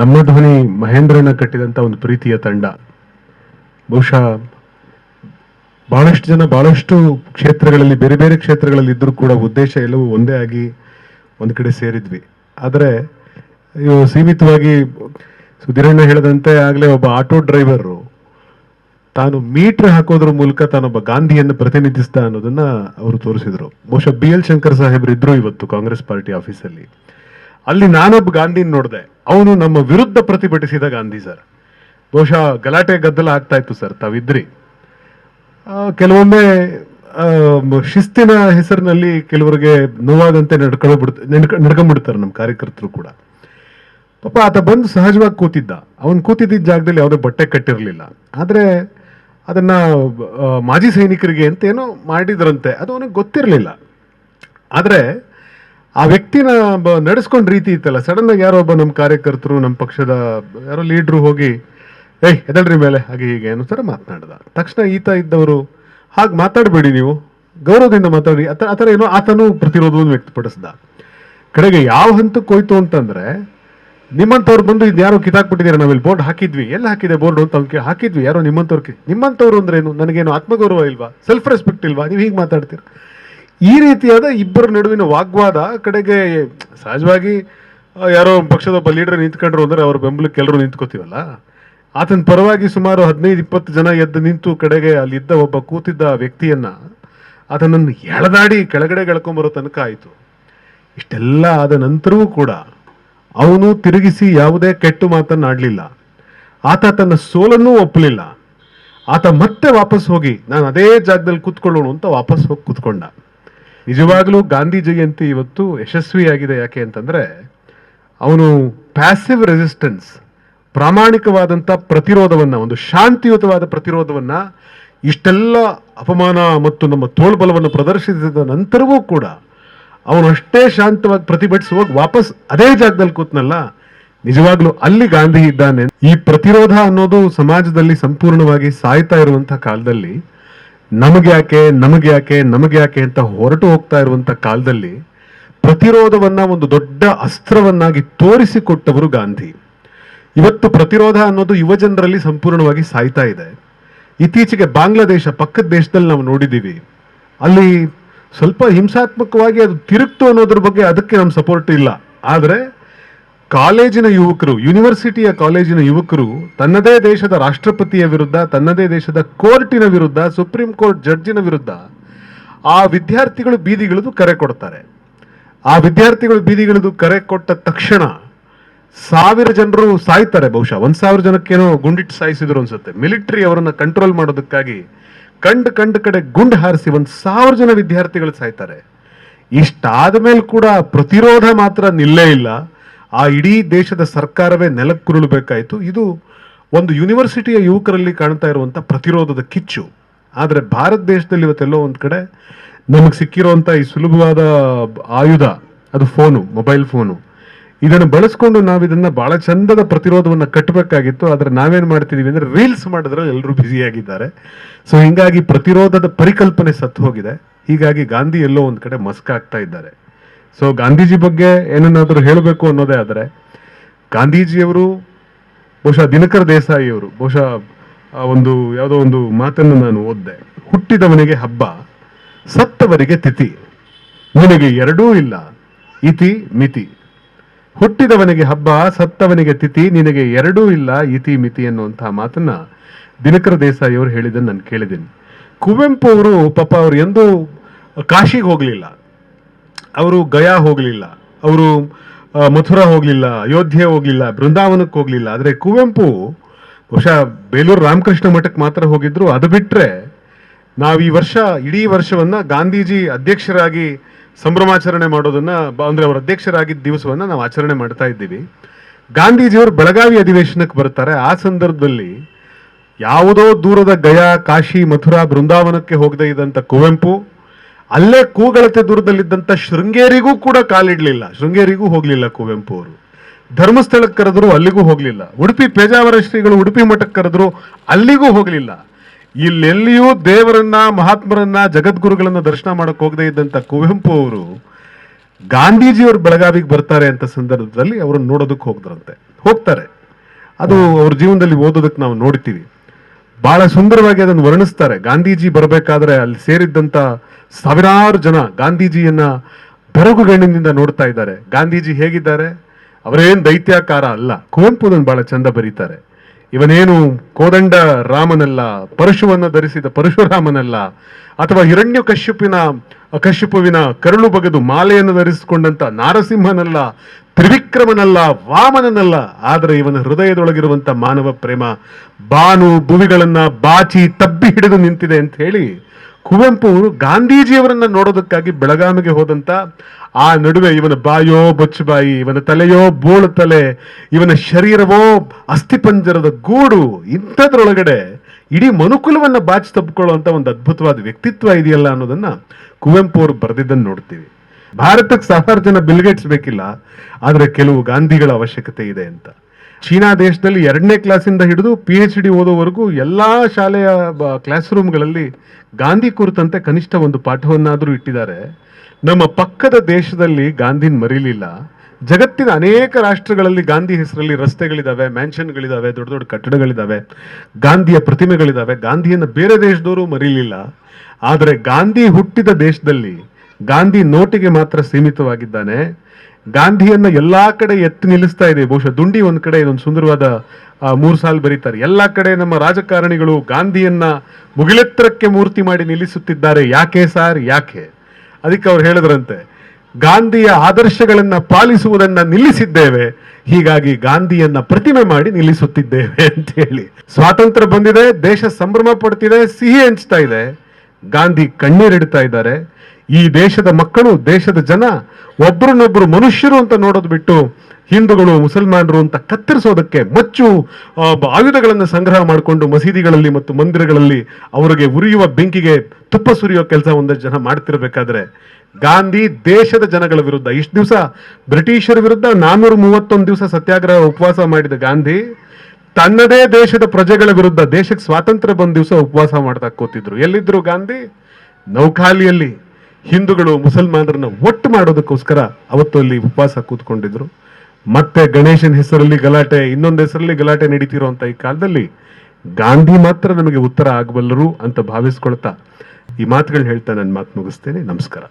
ನಮ್ಮ ಧ್ವನಿ ಮಹೇಂದ್ರನ ಕಟ್ಟಿದಂತ ಒಂದು ಪ್ರೀತಿಯ ತಂಡ. ಬಹುಶಃ ಬಹಳಷ್ಟು ಜನ ಬಹಳಷ್ಟು ಕ್ಷೇತ್ರಗಳಲ್ಲಿ, ಬೇರೆ ಬೇರೆ ಕ್ಷೇತ್ರಗಳಲ್ಲಿ ಇದ್ದರೂ ಕೂಡ ಉದ್ದೇಶ ಎಲ್ಲವೂ ಒಂದೇ ಆಗಿ ಒಂದು ಕಡೆ ಸೇರಿದ್ವಿ. ಆದರೆ ಇವು ಸೀಮಿತವಾಗಿ ಸುಧೀರಣ್ಣ ಹೇಳಿದಂತೆ ಆಗಲೇ ಒಬ್ಬ ಆಟೋ ಡ್ರೈವರು ತಾನು ಮೀಟರ್ ಹಾಕೋದ್ರ ಮೂಲಕ ತಾನೊಬ್ಬ ಗಾಂಧಿಯನ್ನು ಪ್ರತಿನಿಧಿಸ್ತಾ ಅನ್ನೋದನ್ನ ಅವರು ತೋರಿಸಿದ್ರು. ಬಹುಶಃ ಬಿ ಎಲ್ ಶಂಕರ್ ಸಾಹೇಬ್ರು ಇದ್ರು ಇವತ್ತು ಕಾಂಗ್ರೆಸ್ ಪಾರ್ಟಿ ಆಫೀಸಲ್ಲಿ. ಅಲ್ಲಿ ನಾನೊಬ್ಬ ಗಾಂಧಿನ ನೋಡಿದೆ. ಅವನು ನಮ್ಮ ವಿರುದ್ಧ ಪ್ರತಿಭಟಿಸಿದ ಗಾಂಧಿ ಸರ್. ಬಹುಶಃ ಗಲಾಟೆ ಗದ್ದಲ ಆಗ್ತಾ ಇತ್ತು ಸರ್, ತಾವಿದ್ರಿ. ಕೆಲವೊಮ್ಮೆ ಶಿಸ್ತಿನ ಹೆಸರಿನಲ್ಲಿ ಕೆಲವರಿಗೆ ನೋವಾದಂತೆ ನಡ್ಕೊಳ್ಳೋ ನಡ್ಕ, ನಡ್ಕೊಂಡ್ಬಿಡ್ತಾರೆ ನಮ್ಮ ಕಾರ್ಯಕರ್ತರು ಕೂಡ. ಪಾಪ ಆತ ಬಂದು ಸಹಜವಾಗಿ ಕೂತಿದ್ದ. ಅವನು ಕೂತಿದ್ದ ಜಾಗದಲ್ಲಿ ಯಾವುದೇ ಬಟ್ಟೆ ಕಟ್ಟಿರಲಿಲ್ಲ. ಆದರೆ ಅದನ್ನ ಮಾಜಿ ಸೈನಿಕರಿಗೆ ಅಂತ ಏನೋ ಮಾಡಿದ್ರಂತೆ, ಅದು ಅವನಿಗೆ ಗೊತ್ತಿರಲಿಲ್ಲ. ಆದರೆ ಆ ವ್ಯಕ್ತಿನ ನಡೆಸ್ಕೊಂಡ್ ರೀತಿ ಇತ್ತಲ್ಲ ಸಡನ್ ಆಗಿ ಯಾರೋ ಒಬ್ಬ ನಮ್ಮ ಕಾರ್ಯಕರ್ತರು ನಮ್ಮ ಪಕ್ಷದ ಯಾರೋ ಲೀಡ್ರು ಹೋಗಿ, ಏಯ್ ಎದಳ್ರಿ ಮೇಲೆ, ಹಾಗೆ ಹೀಗೆ ಅನ್ನೋ ಥರ ಮಾತನಾಡ್ದ. ತಕ್ಷಣ ಈತ ಇದ್ದವರು, ಹಾಗೆ ಮಾತಾಡಬೇಡಿ ನೀವು, ಗೌರವದಿಂದ ಮಾತಾಡಿ. ಆ ಥರ- ಏನೋ ಆತನು ಪ್ರತಿರೋಧವನ್ನು ವ್ಯಕ್ತಪಡಿಸ್ದ. ಕಡೆಗೆ ಯಾವ ಹಂತಕ್ಕೆ ಹೋಯ್ತು ಅಂತಂದ್ರೆ, ನಿಮ್ಮಂಥವ್ರು ಬಂದು ಇದು ಯಾರೋ ಕಿತಾಕ್ಬಿಟ್ಟಿದ್ದೀರಾ ನಾವಿಲ್ಲಿ ಬೋರ್ಡ್ ಹಾಕಿದ್ವಿ. ಎಲ್ಲ ಹಾಕಿದೆ ಬೋರ್ಡ್ ಅಂತ ಅವ್ನಿಗೆ ಹಾಕಿದ್ವಿ. ಯಾರೋ ನಿಮ್ಮಂಥವ್ರು ಅಂದ್ರೆ ಅಂದ್ರೇನು ನನಗೇನು ಆತ್ಮಗೌರವ ಇಲ್ವಾ? ಸೆಲ್ಫ್ ರೆಸ್ಪೆಕ್ಟ್ ಇಲ್ವಾ? ನೀವು ಹೀಗೆ ಮಾತಾಡ್ತೀರ. ಈ ರೀತಿಯಾದ ಇಬ್ಬರ ನಡುವಿನ ವಾಗ್ವಾದ ಕಡೆಗೆ ಸಹಜವಾಗಿ ಯಾರೋ ಪಕ್ಷದ ಒಬ್ಬ ಲೀಡರ್ ನಿಂತ್ಕೊಂಡ್ರು ಅಂದ್ರೆ ಅವ್ರ ಬೆಂಬಲಕ್ಕೆ ಎಲ್ಲರೂ ನಿಂತ್ಕೋತೀವಲ್ಲ? ಆತನ ಪರವಾಗಿ ಸುಮಾರು ಹದಿನೈದು, ಇಪ್ಪತ್ತು ಜನ ಎದ್ದು ನಿಂತು ಕಡೆಗೆ ಅಲ್ಲಿದ್ದ ಒಬ್ಬ ಕೂತಿದ್ದ ವ್ಯಕ್ತಿಯನ್ನ ಆತನನ್ನು ಎಳೆದಾಡಿ ಕೆಳಗಡೆ ಎಳ್ಕೊಂಬರೋ ತನಕ ಆಯಿತು. ಇಷ್ಟೆಲ್ಲ ಆದ ನಂತರವೂ ಕೂಡ ಅವನು ತಿರುಗಿಸಿ ಯಾವುದೇ ಕೆಟ್ಟು ಮಾತನ್ನಾಡಲಿಲ್ಲ ಆತ ತನ್ನ ಸೋಲನ್ನು ಒಪ್ಪಲಿಲ್ಲ. ಆತ ಮತ್ತೆ ವಾಪಸ್ ಹೋಗಿ, ನಾನು ಅದೇ ಜಾಗದಲ್ಲಿ ಕೂತ್ಕೊಳ್ಳೋಣ ಅಂತ ವಾಪಸ್ ಹೋಗಿ ಕೂತ್ಕೊಂಡ. ನಿಜವಾಗ್ಲೂ ಗಾಂಧಿ ಜಯಂತಿ ಇವತ್ತು ಯಶಸ್ವಿಯಾಗಿದೆ ಯಾಕೆ ಅಂತಂದ್ರೆ, ಅವನು ಪ್ಯಾಸಿವ್ ರೆಸಿಸ್ಟೆನ್ಸ್ ಪ್ರಾಮಾಣಿಕವಾದಂಥ ಪ್ರತಿರೋಧವನ್ನ, ಒಂದು ಶಾಂತಿಯುತವಾದ ಪ್ರತಿರೋಧವನ್ನ, ಇಷ್ಟೆಲ್ಲ ಅಪಮಾನ ಮತ್ತು ನಮ್ಮ ತೋಳ್ಬಲವನ್ನು ಪ್ರದರ್ಶಿಸಿದ ನಂತರವೂ ಕೂಡ, ಅವನು ಅಷ್ಟೇ ಶಾಂತವಾಗಿ ಪ್ರತಿಭಟಿಸುವಾಗ ವಾಪಸ್ ಅದೇ ಜಾಗದಲ್ಲಿ ಕೂತ್ನಲ್ಲ, ನಿಜವಾಗ್ಲೂ ಅಲ್ಲಿ ಗಾಂಧಿ ಇದ್ದಾನೆ. ಈ ಪ್ರತಿರೋಧ ಅನ್ನೋದು ಸಮಾಜದಲ್ಲಿ ಸಂಪೂರ್ಣವಾಗಿ ಸಾಯ್ತಾ ಇರುವಂತಹ ಕಾಲದಲ್ಲಿ ನಮಗೆ ಯಾಕೆ ನಮಗೆ ಯಾಕೆ ನಮಗೆ ಯಾಕೆ ಅಂತ ಹೊರಟು ಹೋಗ್ತಾ ಇರುವಂತ ಕಾಲದಲ್ಲಿ ಪ್ರತಿರೋಧವನ್ನ ಒಂದು ದೊಡ್ಡ ಅಸ್ತ್ರವನ್ನಾಗಿ ತೋರಿಸಿಕೊಟ್ಟವರು ಗಾಂಧಿ. ಇವತ್ತು ಪ್ರತಿರೋಧ ಅನ್ನೋದು ಯುವ ಜನರಲ್ಲಿ ಸಂಪೂರ್ಣವಾಗಿ ಸಾಯ್ತಾ ಇದೆ. ಇತ್ತೀಚೆಗೆ ಬಾಂಗ್ಲಾದೇಶ, ಪಕ್ಕದ ದೇಶದಲ್ಲಿ ನಾವು ನೋಡಿದ್ದೀವಿ ಅಲ್ಲಿ ಸ್ವಲ್ಪ ಹಿಂಸಾತ್ಮಕವಾಗಿ ಅದು ತಿರುಗ್ತು ಅನ್ನೋದ್ರ ಬಗ್ಗೆ ಅದಕ್ಕೆ ನಮ್ಮ ಸಪೋರ್ಟ್ ಇಲ್ಲ. ಆದರೆ ಕಾಲೇಜಿನ ಯುವಕರು ಯೂನಿವರ್ಸಿಟಿಯ ಕಾಲೇಜಿನ ಯುವಕರು ತನ್ನದೇ ದೇಶದ ರಾಷ್ಟ್ರಪತಿಯ ವಿರುದ್ಧ, ತನ್ನದೇ ದೇಶದ ಕೋರ್ಟಿನ ವಿರುದ್ಧ, ಸುಪ್ರೀಂ ಕೋರ್ಟ್ ಜಡ್ಜಿನ ವಿರುದ್ಧ ಆ ವಿದ್ಯಾರ್ಥಿಗಳು ಬೀದಿಗಿಳಿದು ಕರೆ ಕೊಡ್ತಾರೆ. ಆ ವಿದ್ಯಾರ್ಥಿಗಳು ಬೀದಿಗಿಳಿದು ಕರೆ ಕೊಟ್ಟ ತಕ್ಷಣ ಸಾವಿರ ಜನರು ಸಾಯ್ತಾರೆ ಬಹುಶಃ. ಒಂದು ಸಾವಿರ ಜನಕ್ಕೇನೋ ಗುಂಡಿಟ್ಟು ಸಾಯಿಸಿದ್ರು ಅನ್ಸುತ್ತೆ. ಮಿಲಿಟರಿ ಅವರನ್ನು ಕಂಟ್ರೋಲ್ ಮಾಡೋದಕ್ಕಾಗಿ ಕಂಡು ಕಂಡು ಕಡೆ ಗುಂಡು ಹಾರಿಸಿ ಒಂದ್ ಸಾವಿರ ಜನ ವಿದ್ಯಾರ್ಥಿಗಳು ಸಾಯ್ತಾರೆ. ಇಷ್ಟಾದ ಮೇಲೆ ಕೂಡ ಪ್ರತಿರೋಧ ಮಾತ್ರ ನಿಲ್ಲೇ ಇಲ್ಲ. ಆ ಇಡೀ ದೇಶದ ಸರ್ಕಾರವೇ ನೆಲಕ್ಕುರುಳಬೇಕಾಯಿತು. ಇದು ಒಂದು ಯೂನಿವರ್ಸಿಟಿಯ ಯುವಕರಲ್ಲಿ ಕಾಣ್ತಾ ಇರುವಂಥ ಪ್ರತಿರೋಧದ ಕಿಚ್ಚು. ಆದರೆ ಭಾರತ ದೇಶದಲ್ಲಿ ಇವತ್ತೆಲ್ಲೋ ಒಂದು ಕಡೆ ನಮಗೆ ಸಿಕ್ಕಿರುವಂಥ ಈ ಸುಲಭವಾದ ಆಯುಧ, ಅದು ಫೋನು, ಮೊಬೈಲ್ ಫೋನು. ಇದನ್ನು ಬಳಸ್ಕೊಂಡು ನಾವು ಇದನ್ನ ಬಹಳ ಚಂದದ ಪ್ರತಿರೋಧವನ್ನು ಕಟ್ಟಬೇಕಾಗಿತ್ತು ಆದರೆ ನಾವೇನು ಮಾಡ್ತಿದೀವಿ ಅಂದರೆ ರೀಲ್ಸ್ ಮಾಡೋದ್ರಲ್ಲಿ ಎಲ್ಲರೂ ಬ್ಯುಸಿಯಾಗಿದ್ದಾರೆ ಸೊ ಹೀಗಾಗಿ ಪ್ರತಿರೋಧದ ಪರಿಕಲ್ಪನೆ ಸತ್ತು ಹೋಗಿದೆ. ಹೀಗಾಗಿ ಗಾಂಧಿ ಎಲ್ಲೋ ಒಂದು ಕಡೆ ಮಸ್ಕಾಗ್ತಾ ಇದ್ದಾರೆ. ಸೊ ಗಾಂಧೀಜಿ ಬಗ್ಗೆ ಏನನ್ನಾದರೂ ಹೇಳಬೇಕು ಅನ್ನೋದೇ ಆದರೆ ಗಾಂಧೀಜಿಯವರು ಬಹುಶಃ ದಿನಕರ ದೇಸಾಯಿ ಅವರು ಬಹುಶಃ ಒಂದು ಯಾವುದೋ ಒಂದು ಮಾತನ್ನು ನಾನು ಓದಿದೆ. ಹುಟ್ಟಿದವನಿಗೆ ಹಬ್ಬ, ಸತ್ತವರಿಗೆ ತಿಥಿ. ನಿನಗೆ ಎರಡೂ ಇಲ್ಲ. ಇತಿ, ಮಿತಿ. ಹುಟ್ಟಿದವನಿಗೆ ಹಬ್ಬ, ಸತ್ತವನಿಗೆ ತಿಥಿ, ನಿನಗೆ ಎರಡೂ ಇಲ್ಲ, ಇತಿ, ಮಿತಿ ಅನ್ನುವಂತಹ ಮಾತನ್ನ ದಿನಕರ ದೇಸಾಯಿ ಅವರು ಹೇಳಿದ್ದನ್ನು ನಾನು ಕೇಳಿದ್ದೀನಿ. ಕುವೆಂಪು ಅವರು ಪಾಪ ಅವರು ಎಂದೂ ಕಾಶಿಗೆ ಹೋಗಲಿಲ್ಲ. ಅವರು ಗಯಾ ಹೋಗಲಿಲ್ಲ, ಅವರು ಮಥುರಾ ಹೋಗಲಿಲ್ಲ, ಅಯೋಧ್ಯೆ ಹೋಗಲಿಲ್ಲ, ಬೃಂದಾವನಕ್ಕೆ ಹೋಗಲಿಲ್ಲ. ಆದರೆ ಕುವೆಂಪು ಬಹುಶಃ ಬೇಲೂರು ರಾಮಕೃಷ್ಣ ಮಠಕ್ಕೆ ಮಾತ್ರ ಹೋಗಿದ್ರು. ಅದು ಬಿಟ್ಟರೆ ನಾವು ಈ ವರ್ಷ, ಇಡೀ ವರ್ಷವನ್ನ ಗಾಂಧೀಜಿ ಅಧ್ಯಕ್ಷರಾಗಿ ಸಂಭ್ರಮಾಚರಣೆ ಮಾಡೋದನ್ನ ಅಂದ್ರೆ ಅವರ ಅಧ್ಯಕ್ಷರಾಗಿದ್ದ ದಿವಸವನ್ನ ನಾವು ಆಚರಣೆ ಮಾಡ್ತಾ ಇದ್ದೀವಿ. ಗಾಂಧೀಜಿಯವರು ಬೆಳಗಾವಿ ಅಧಿವೇಶನಕ್ಕೆ ಬರ್ತಾರೆ. ಆ ಸಂದರ್ಭದಲ್ಲಿ ಯಾವುದೋ ದೂರದ ಗಯಾ, ಕಾಶಿ, ಮಥುರಾ, ಬೃಂದಾವನಕ್ಕೆ ಹೋಗದೇ ಇದ್ದಂಥ ಕುವೆಂಪು ಅಲ್ಲೇ ಕೂಗಳತೆ ದೂರದಲ್ಲಿದ್ದಂಥ ಶೃಂಗೇರಿಗೂ ಕೂಡ ಕಾಲಿಡಲಿಲ್ಲ. ಶೃಂಗೇರಿಗೂ ಹೋಗಲಿಲ್ಲ ಕುವೆಂಪು ಅವರು. ಧರ್ಮಸ್ಥಳಕ್ಕೆ ಕರೆದ್ರು ಅಲ್ಲಿಗೂ ಹೋಗಲಿಲ್ಲ. ಉಡುಪಿ ಪೇಜಾವರ ಶ್ರೀಗಳು ಉಡುಪಿ ಮಠಕ್ಕೆ ಕರೆದ್ರು ಅಲ್ಲಿಗೂ ಹೋಗಲಿಲ್ಲ. ಇಲ್ಲೆಲ್ಲಿಯೂ ದೇವರನ್ನ ಮಹಾತ್ಮರನ್ನ ಜಗದ್ಗುರುಗಳನ್ನ ದರ್ಶನ ಮಾಡಕ್ಕೆ ಹೋಗದೇ ಇದ್ದಂತ ಕುವೆಂಪು ಅವರು ಗಾಂಧೀಜಿಯವರು ಬೆಳಗಾವಿಗೆ ಬರ್ತಾರೆ ಅಂತ ಸಂದರ್ಭದಲ್ಲಿ ಅವ್ರನ್ನ ನೋಡೋದಕ್ಕೆ ಹೋಗ್ದ್ರಂತೆ. ಹೋಗ್ತಾರೆ. ಅದು ಅವ್ರ ಜೀವನದಲ್ಲಿ ಓದೋದಕ್ಕೆ ನಾವು ನೋಡ್ತೀವಿ. ಬಹಳ ಸುಂದರವಾಗಿ ಅದನ್ನು ವರ್ಣಿಸ್ತಾರೆ. ಗಾಂಧೀಜಿ ಬರಬೇಕಾದ್ರೆ ಅಲ್ಲಿ ಸೇರಿದ್ದಂತ ಸಾವಿರಾರು ಜನ ಗಾಂಧೀಜಿಯನ್ನ ಬೆರಗುಗಣ್ಣಿನಿಂದ ನೋಡ್ತಾ ಇದ್ದಾರೆ. ಗಾಂಧೀಜಿ ಹೇಗಿದ್ದಾರೆ? ಅವರೇನ್ ದೈತ್ಯಾಕಾರ ಅಲ್ಲ, ಕುವೆಂಪು ಅದನ್ನು ಬಹಳ ಚಂದ ಬರೀತಾರೆ. ಇವನೇನು ಕೋದಂಡ ರಾಮನಲ್ಲ, ಪರಶುವನ್ನು ಧರಿಸಿದ ಪರಶುರಾಮನಲ್ಲ, ಅಥವಾ ಹಿರಣ್ಯ ಕಶ್ಯಪಿನ, ಕಶ್ಯಪುವಿನ ಕರುಳು ಬಗೆದು ಮಾಲೆಯನ್ನು ಧರಿಸಿಕೊಂಡಂತ ನಾರಸಿಂಹನಲ್ಲ ತ್ರಿವಿಕ್ರಮನಲ್ಲ, ವಾಮನನಲ್ಲ, ಆದರೆ ಇವನ ಹೃದಯದೊಳಗಿರುವಂಥ ಮಾನವ ಪ್ರೇಮ ಬಾನು ಭುವಿಗಳನ್ನ ಬಾಚಿ ತಬ್ಬಿ ಹಿಡಿದು ನಿಂತಿದೆ ಅಂತ ಹೇಳಿ ಕುವೆಂಪು ಗಾಂಧೀಜಿಯವರನ್ನು ನೋಡೋದಕ್ಕಾಗಿ ಬೆಳಗಾವಿಗೆ ಹೋದಂಥ ಆ ನಡುವೆ ಇವನ ಬಾಯೋ ಬೊಚ್ಚುಬಾಯಿ ಇವನ ತಲೆಯೋ ಬೋಳು ತಲೆ, ಇವನ ಶರೀರವೋ ಅಸ್ಥಿಪಂಜರದ ಗೂಡು, ಇಂಥದ್ರೊಳಗಡೆ ಇಡೀ ಮನುಕುಲವನ್ನ ಬಾಚಿ ತಬ್ಬಿಕೊಳ್ಳುವಂತ ಒಂದು ಅದ್ಭುತವಾದ ವ್ಯಕ್ತಿತ್ವ ಇದೆಯಲ್ಲ ಅನ್ನೋದನ್ನ ಕುವೆಂಪು ಅವರು ಬರೆದಿದ್ದನ್ನು ನೋಡ್ತೀವಿ. ಭಾರತಕ್ಕೆ ಸಾವಿರ ಜನ ಬಿಲ್ಗೇಟ್ಸ್ ಬೇಕಿಲ್ಲ ಆದ್ರೆ ಕೆಲವು ಗಾಂಧಿಗಳ ಅವಶ್ಯಕತೆ ಇದೆ ಅಂತ. ಚೀನಾ ದೇಶದಲ್ಲಿ ಎರಡನೇ ಕ್ಲಾಸಿಂದ ಹಿಡಿದು ಪಿ ಎಚ್ ಡಿ ಓದೋವರೆಗೂ ಎಲ್ಲಾ ಶಾಲೆಯ ಕ್ಲಾಸ್ ರೂಮ್ಗಳಲ್ಲಿ ಗಾಂಧಿ ಕುರಿತಂತೆ ಕನಿಷ್ಠ ಒಂದು ಪಾಠವನ್ನಾದರೂ ಇಟ್ಟಿದ್ದಾರೆ. ನಮ್ಮ ಪಕ್ಕದ ದೇಶದಲ್ಲಿ ಗಾಂಧಿನ್ ಮರೀಲಿಲ್ಲ. ಜಗತ್ತಿನ ಅನೇಕ ರಾಷ್ಟ್ರಗಳಲ್ಲಿ ಗಾಂಧಿ ಹೆಸರಲ್ಲಿ ರಸ್ತೆಗಳಿದಾವೆ, ಮ್ಯಾನ್ಷನ್ಗಳಿದಾವೆ, ದೊಡ್ಡ ದೊಡ್ಡ ಕಟ್ಟಡಗಳಿದಾವೆ, ಗಾಂಧಿಯ ಪ್ರತಿಮೆಗಳಿದಾವೆ. ಗಾಂಧಿಯನ್ನು ಬೇರೆ ದೇಶದವರು ಮರೀಲಿಲ್ಲ. ಆದರೆ ಗಾಂಧಿ ಹುಟ್ಟಿದ ದೇಶದಲ್ಲಿ ಗಾಂಧಿ ನೋಟಿಗೆ ಮಾತ್ರ ಸೀಮಿತವಾಗಿದ್ದಾನೆ. ಗಾಂಧಿಯನ್ನ ಎಲ್ಲಾ ಕಡೆ ಎತ್ತಿ ನಿಲ್ಲಿಸ್ತಾ ಇದೆ. ಬಹುಶಃ ದುಂಡಿ ಒಂದ್ ಕಡೆ, ಇದೊಂದು ಸುಂದರವಾದ ಮೂರು ಸಾಲು ಬರೀತಾರೆ. ಎಲ್ಲಾ ಕಡೆ ನಮ್ಮ ರಾಜಕಾರಣಿಗಳು ಗಾಂಧಿಯನ್ನ ಮುಗಿಲೆತ್ತರಕ್ಕೆ ಮೂರ್ತಿ ಮಾಡಿ ನಿಲ್ಲಿಸುತ್ತಿದ್ದಾರೆ. ಯಾಕೆ ಸಾರ್? ಯಾಕೆ? ಅದಕ್ಕೆ ಅವ್ರು ಹೇಳಿದ್ರಂತೆ, ಗಾಂಧಿಯ ಆದರ್ಶಗಳನ್ನ ಪಾಲಿಸುವುದನ್ನ ನಿಲ್ಲಿಸಿದ್ದೇವೆ. ಹೀಗಾಗಿ ಗಾಂಧಿಯನ್ನ ಪ್ರತಿಮೆ ಮಾಡಿ ನಿಲ್ಲಿಸುತ್ತಿದ್ದೇವೆ ಅಂತ ಹೇಳಿ. ಸ್ವಾತಂತ್ರ್ಯ ಬಂದಿದೆ, ದೇಶ ಸಂಭ್ರಮ ಪಡ್ತಿದೆ, ಸಿಹಿ ಹಂಚ್ತಾ ಇದೆ. ಗಾಂಧಿ ಕಣ್ಣೀರಿಡ್ತಾ ಇದ್ದಾರೆ. ಈ ದೇಶದ ಮಕ್ಕಳು, ದೇಶದ ಜನ ಒಬ್ಬರನ್ನೊಬ್ಬರು ಮನುಷ್ಯರು ಅಂತ ನೋಡೋದು ಬಿಟ್ಟು ಹಿಂದೂಗಳು, ಮುಸಲ್ಮಾನರು ಅಂತ ಕತ್ತರಿಸೋದಕ್ಕೆ ಮಚ್ಚು ಆಯುಧಗಳನ್ನು ಸಂಗ್ರಹ ಮಾಡಿಕೊಂಡು ಮಸೀದಿಗಳಲ್ಲಿ ಮತ್ತು ಮಂದಿರಗಳಲ್ಲಿ ಅವರಿಗೆ ಉರಿಯುವ ಬೆಂಕಿಗೆ ತುಪ್ಪ ಸುರಿಯೋ ಕೆಲಸ ಒಂದಷ್ಟು ಜನ ಮಾಡ್ತಿರಬೇಕಾದ್ರೆ. ಗಾಂಧಿ ದೇಶದ ಜನಗಳ ವಿರುದ್ಧ, ಇಷ್ಟು ದಿವಸ ಬ್ರಿಟಿಷರ ವಿರುದ್ಧ ನಾನ್ನೂರ ಮೂವತ್ತೊಂದು ದಿವಸ ಸತ್ಯಾಗ್ರಹ ಉಪವಾಸ ಮಾಡಿದ ಗಾಂಧಿ, ತನ್ನದೇ ದೇಶದ ಪ್ರಜೆಗಳ ವಿರುದ್ಧ ದೇಶಕ್ಕೆ ಸ್ವಾತಂತ್ರ್ಯ ಬಂದ ದಿವಸ ಉಪವಾಸ ಮಾಡ್ತಾ ಕೂತಿದ್ರು. ಎಲ್ಲಿದ್ರು ಗಾಂಧಿ? ನೌಖಾಲಿಯಲ್ಲಿ ಹಿಂದೂಗಳು ಮುಸಲ್ಮಾನರನ್ನ ಒಟ್ಟು ಮಾಡೋದಕ್ಕೋಸ್ಕರ ಅವತ್ತು ಅಲ್ಲಿ ಉಪವಾಸ ಕೂತ್ಕೊಂಡಿದ್ರು. ಮತ್ತೆ ಗಣೇಶನ ಹೆಸರಲ್ಲಿ ಗಲಾಟೆ, ಇನ್ನೊಂದು ಹೆಸರಲ್ಲಿ ಗಲಾಟೆ ನಡೀತಿರುವಂತ ಈ ಕಾಲದಲ್ಲಿ ಗಾಂಧಿ ಮಾತ್ರ ನಮಗೆ ಉತ್ತರ ಆಗಬಲ್ಲರು ಅಂತ ಭಾವಿಸ್ಕೊಳ್ತಾ ಈ ಮಾತುಗಳು ಹೇಳ್ತಾ ನನ್ನ ಮಾತು ಮುಗಿಸ್ತೇನೆ. ನಮಸ್ಕಾರ.